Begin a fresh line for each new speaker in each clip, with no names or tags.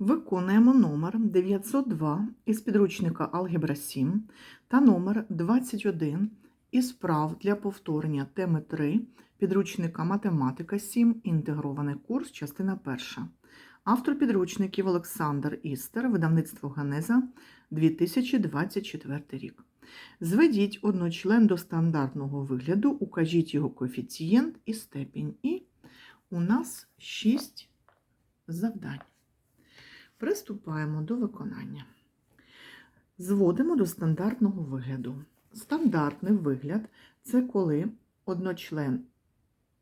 Виконуємо номер 902 із підручника Алгебра 7 та номер 21 із вправ для повторення теми 3 підручника Математика 7. Інтегрований курс, частина 1. Автор підручників Олександр Істер, видавництво Генеза 2024 рік. Зведіть одночлен до стандартного вигляду, укажіть його коефіцієнт і степінь. І у нас 6 завдань. Приступаємо до виконання. Зводимо до стандартного вигляду. Стандартний вигляд це коли одночлен,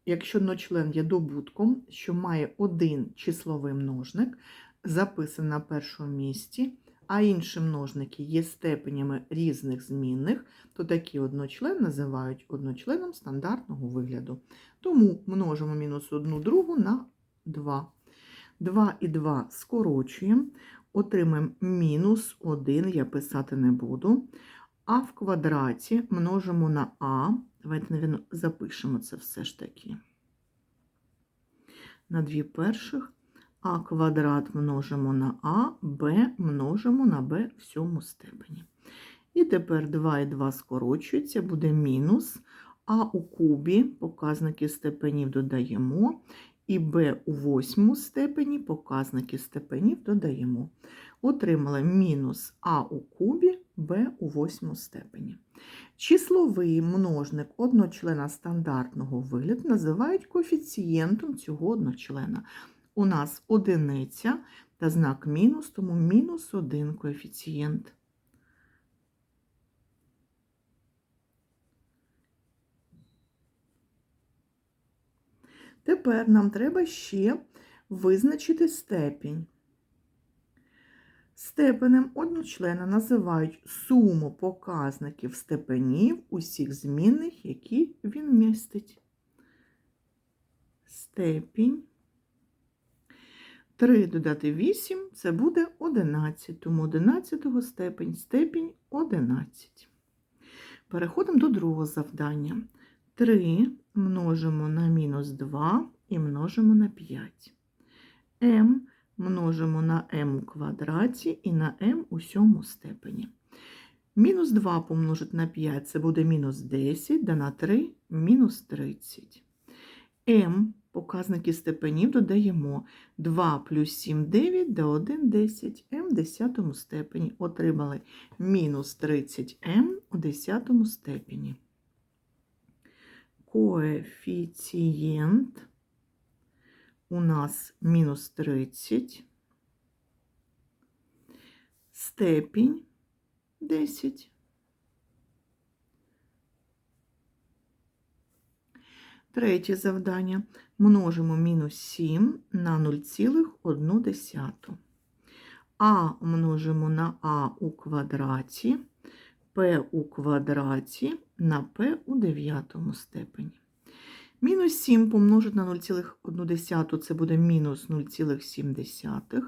якщо одночлен є добутком, що має один числовий множник, записаний на першому місці, а інші множники є степенями різних змінних, то такий одночлен називають одночленом стандартного вигляду. Тому множимо мінус одну другу на 2. 2 і 2 скорочуємо, отримаємо мінус 1, я писати не буду. А в квадраті множимо на А. Давайте, навіть, запишемо це все ж таки. На дві перших. А квадрат множимо на А, Б множимо на Б в сьому степені. І тепер 2 і 2 скорочується, буде мінус. А у кубі показники степенів додаємо. І b у восьмому степені показники степенів додаємо. Отримали мінус а у кубі, b у восьмому степені. Числовий множник одночлена стандартного вигляду називають коефіцієнтом цього одночлена. У нас одиниця та знак мінус, тому мінус один коефіцієнт. Тепер нам треба ще визначити степінь. Степенем одночлена називають суму показників степенів усіх змінних, які він містить. Степінь. 3 додати 8 це буде 11, тому 11 степень, степінь 11. Переходимо до другого завдання. 3 множимо на мінус 2 і множимо на 5. m множимо на m у квадраті і на m у сьому степені. Мінус 2 помножити на 5 це буде мінус 10, да на 3 мінус 30. m показники степенів додаємо 2 плюс 7 9 да 1 10, m в 10 степені. Отримали мінус 30m у 10 степені коефіцієнт у нас мінус 30, степінь 10. Третє завдання. Множимо мінус 7 на 0,1. А множимо на А у квадраті p у квадраті на p у дев'ятому степені. Мінус 7 помножити на 0,1 це буде мінус 0,7.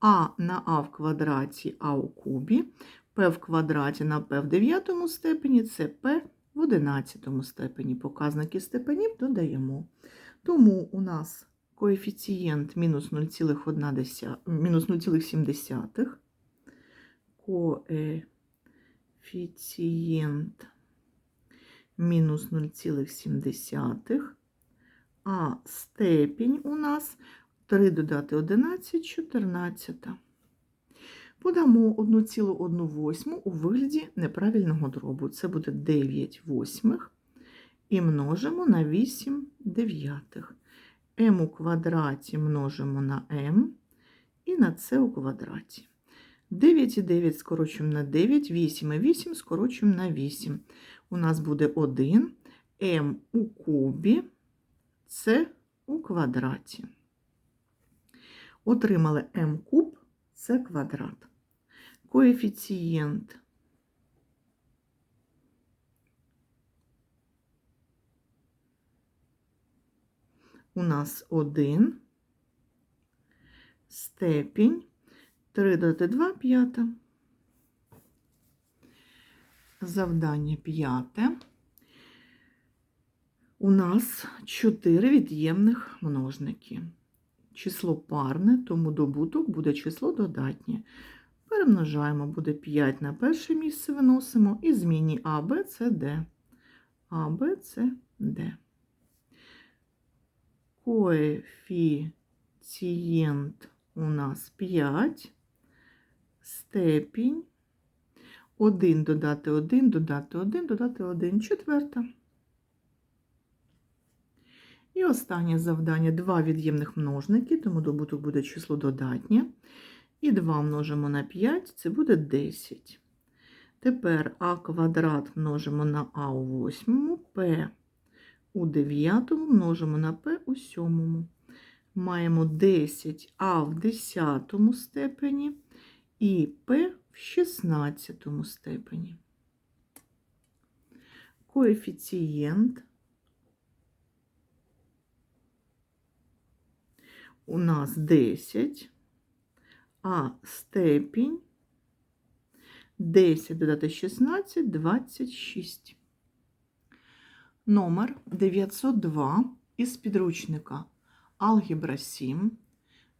А на а в квадраті а у кубі, p в квадраті на p в дев'ятому степені це p в одинадцятому степені. Показники степенів додаємо. Тому у нас коефіцієнт мінус 0,7. Мінус 0,7. Коефіцієнт мінус 0,7, а степінь у нас 3 додати 11, 14. Подамо 1,1 у вигляді неправильного дробу. Це буде 9 восьмих. І множимо на 8 дев'ятих. m у квадраті множимо на m і на c у квадраті. 9 і 9 скорочуємо на 9, 8 і 8 скорочуємо на 8. У нас буде 1 m у кубі, це у квадраті. Отримали m куб, це квадрат. Коефіцієнт у нас 1, степінь 3 додати 2 п'ята. Завдання п'яте. У нас 4 від'ємних множники. число парне, тому добуток буде число додатнє. Перемножаємо, буде 5 на перше місце виносимо і змінні А, Б, С, Д. А, Б, С, Д. Коефіцієнт у нас 5. Степінь. 1 додати 1, додати 1, додати 1, четверта. І останнє завдання. Два від'ємних множники, тому добуток буде число додатнє. І 2 множимо на 5, це буде 10. Тепер а квадрат множимо на а у восьмому, п у дев'ятому множимо на п у сьомому. Маємо 10 а в десятому степені і п в 16 степені. Коефіцієнт у нас 10, а степінь 10 додати 16 26. Номер 902 із підручника Алгебра 7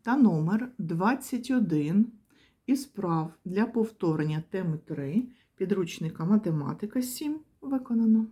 та номер 21 із справ для повторення теми 3 підручника Математика 7 виконано.